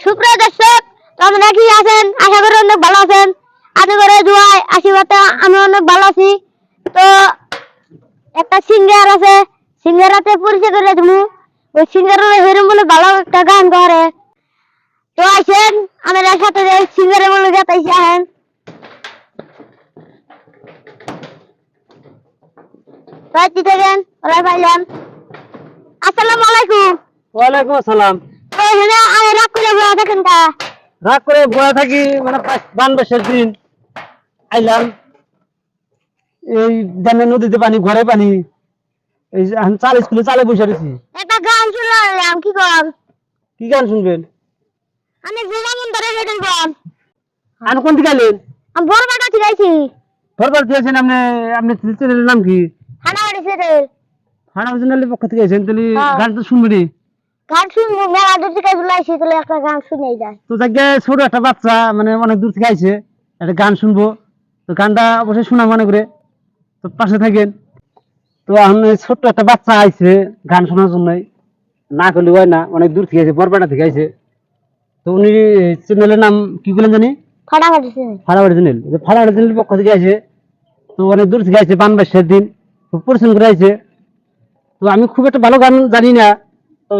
সুপ্রিয় দর্শক তোমরা কি আছেন? আশা করি অনেক ভালো আছেন। আশা করে দুয়াই আশীর্বাদে আমি অনেক ভালো আছি। তো একটা সিঙ্গার আছে সিঙ্গারাতে পরিচয় করে তুমি ওই সিঙ্গার হেরম বলে ভালো একটা গান করে। তো আসেন আমাদের সাথে সিঙ্গারের বলে যাতাইছি আহেন রাত্রি থাকেন ওরা পাইলাম আসসালামু আলাইকুম। ওয়ালাইকুম আসসালাম। তো এখানে আমি রাগ করে বসে থাকেন কা? রাগ করে বয়া থাকি মানে দিন। আইলাম। এই জানে নদীতে পানি ঘরে পানি। এই চাল স্কুলে চালে বসে রয়েছি। একটা গান শুনলাম কি কর কি গান শুনবেন? আমি ঘুমামন ধরে গেছেন কর আর কোন দিকে আলেন আমি দিয়েছেন আপনি আপনি চ্যানেলের নাম কি? হানা বাড়ি ছেড়ে হানা অরিজিনালের পক্ষ থেকে আছেন তাহলে হ্যাঁ। গান তো শুনবেনি গান শুনব মেলা দূর থেকে বুলাইছি তাহলে একটা গান শুনেই যায়। তো ছোট একটা বাচ্চা মানে অনেক দূর থেকে আইছে একটা গান শুনব। তো গানটা অবশ্যই শোনা মনে করে। তো পাশে থাকেন। তো এখন ছোট্ট একটা বাচ্চা আইছে গান শোনার জন্যই। না করলে হয় না অনেক দূর থেকে আইছে বরপাটা থেকে আইছে। তো উনি চ্যানেলের নাম কি বলেন জানি? ফাড়াবাড়ি চ্যানেল ফাড়াবাড়ি চ্যানেলের পক্ষ থেকে আইছে। তো অনেক দূর থেকে আইছে বানবাসের দিন। খুব পরিশ্রম করে আইছে। তো আমি খুব একটা ভালো গান জানি না।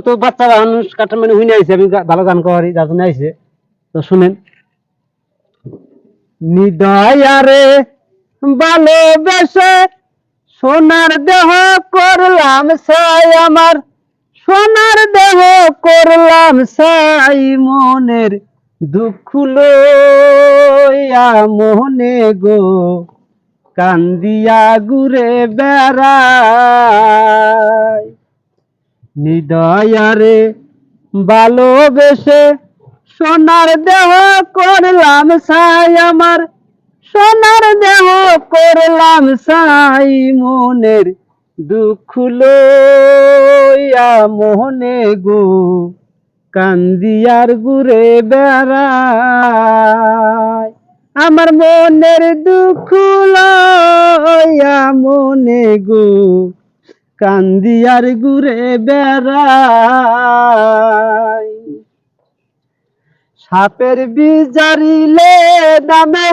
তো বাচ্চা মানুষ কাটার মানে হুইনে আইছে, আমি ভালো গান করি যার জন্য আইছে। তো শুনেন। নিদয়ারে ভালোবেসে সোনার দেহ করলাম সাই আমার। সোনার দেহ করলাম সাই মনের দুঃখ লইয়া মোহনে গো। কান্দিয়া ঘুরে বেড়াই। নিদয়ারে ভালোবেসে সোনার দেহ করলাম সাই আমার। সোনার দেহ করলাম সাই মনের দুঃখ লইয়া মোহনে গো। কান্দিয়ার ঘুরে বেড়াই আমার মনের দুঃখ লইয়া মনে গো। কান্দিয়ার ঘুরে বেড়াই। সাপের বিজারিলে দামে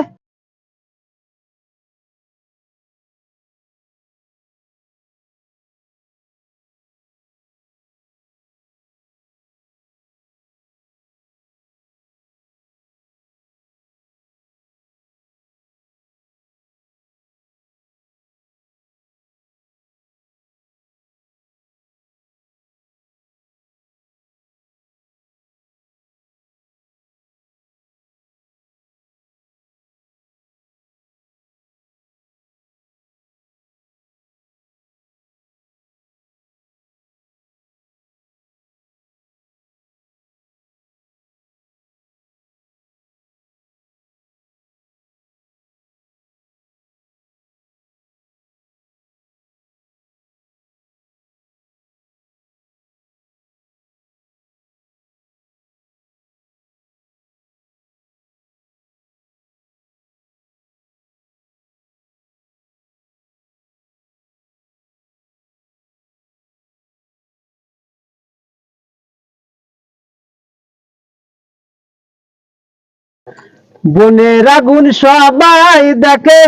বনের আগুন সবাই দেখে,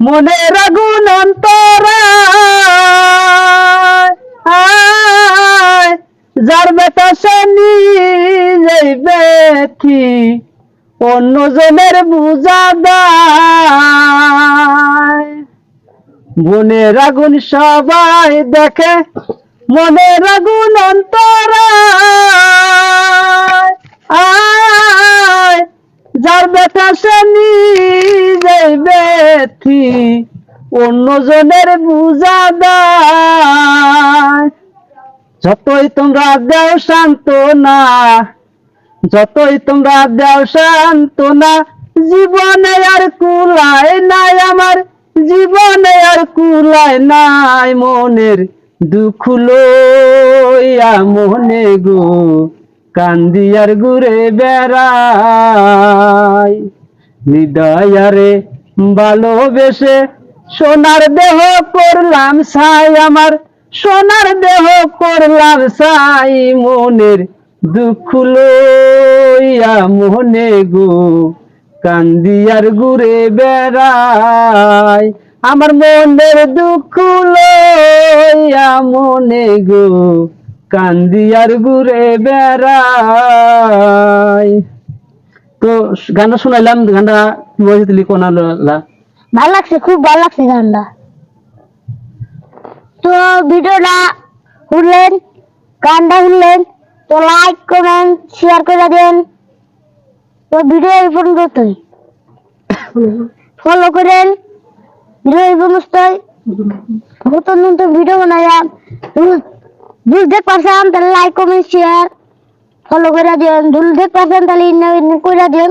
মনের আগুন অন্তরা। যার বেটা সে নিজেই ব্যথি অন্য জনের বুঝা দেয়। মনের আগুন সবাই দেখে, মনের আগুন অন্তরা। আয় যার ব্যথা সে নিজেই ব্যথি, অন্য জনের বুঝা দেয়। যতই তোমরা দেও শান্ত না যতই তোমরা দেও শান্ত না জীবনে আর কুলায় নাই আমার, জীবনে আর কুলায় নাই মনের দুঃখ লইয়া মনে গো। কান্দিয়ার ঘুরে বেড়াই। নিদয়ারে ভালোবেসে সোনার দেহ করলাম ছাই, আমার সোনার দেহ করলাম ছাই। মনের দুঃখ লই লইয়া মোহনে গো, কান্দিয়ার ঘুরে বেড়াই। আমার মনের দুঃখ লইয়া মনে গো কান্দিয়ার ঘুরে বেড়াই তো গানটা শোনাইলাম, গানটা কি বলছে তুলি কোনা ভালো লাগছে, খুব ভালো লাগছে গানটা। তো ভিডিওটা শুনলেন, গানটা শুনলেন, তো লাইক কমেন্ট শেয়ার করে দেন। তো ভিডিও এই পর্যন্তই। ফলো করেন। ভিডিও এই পর্যন্তই। নতুন নতুন ভিডিও বানাইলাম বুঝতে পারছেন তাহলে লাইক কমেন্ট শেয়ার ফলো করে দেন যদি দেখতে পারছেন তাহলে ইন্না করে দেন